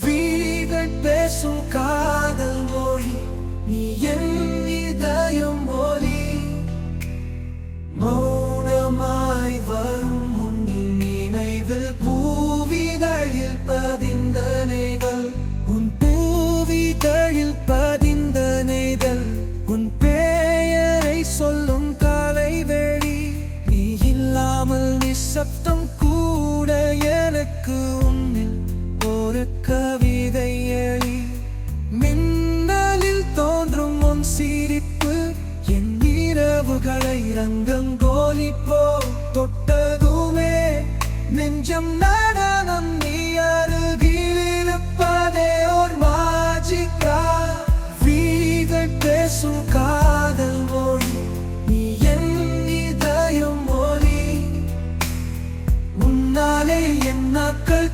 வீதன் பேசும் காதல் மொழி நீ என் இதயம் மொழி. மௌனமாய் வரும் உன் நினைவில் பூவிதழில் பதிந்த நெய்தல். உன் பூவிதழில் பதிந்த நெய்தல். உன் பெயரை சொல்லும் காலை வேடி நீ இல்லாமல் நிசப்தம் கவிதை எழி மின்னலில் தோன்றும் உன் சிரிப்பு என் இரவுகளை ரங்கம் கோலிப்போ தொட்டதுமே நெஞ்சம் நடனம் நீ அருகில் இருப்பதே ஓர் மாஜிக்கா வீகள் பேசும் காதல் மொழி நீ என் இதயம் மொழி. உன்னாலே என் நாட்கள்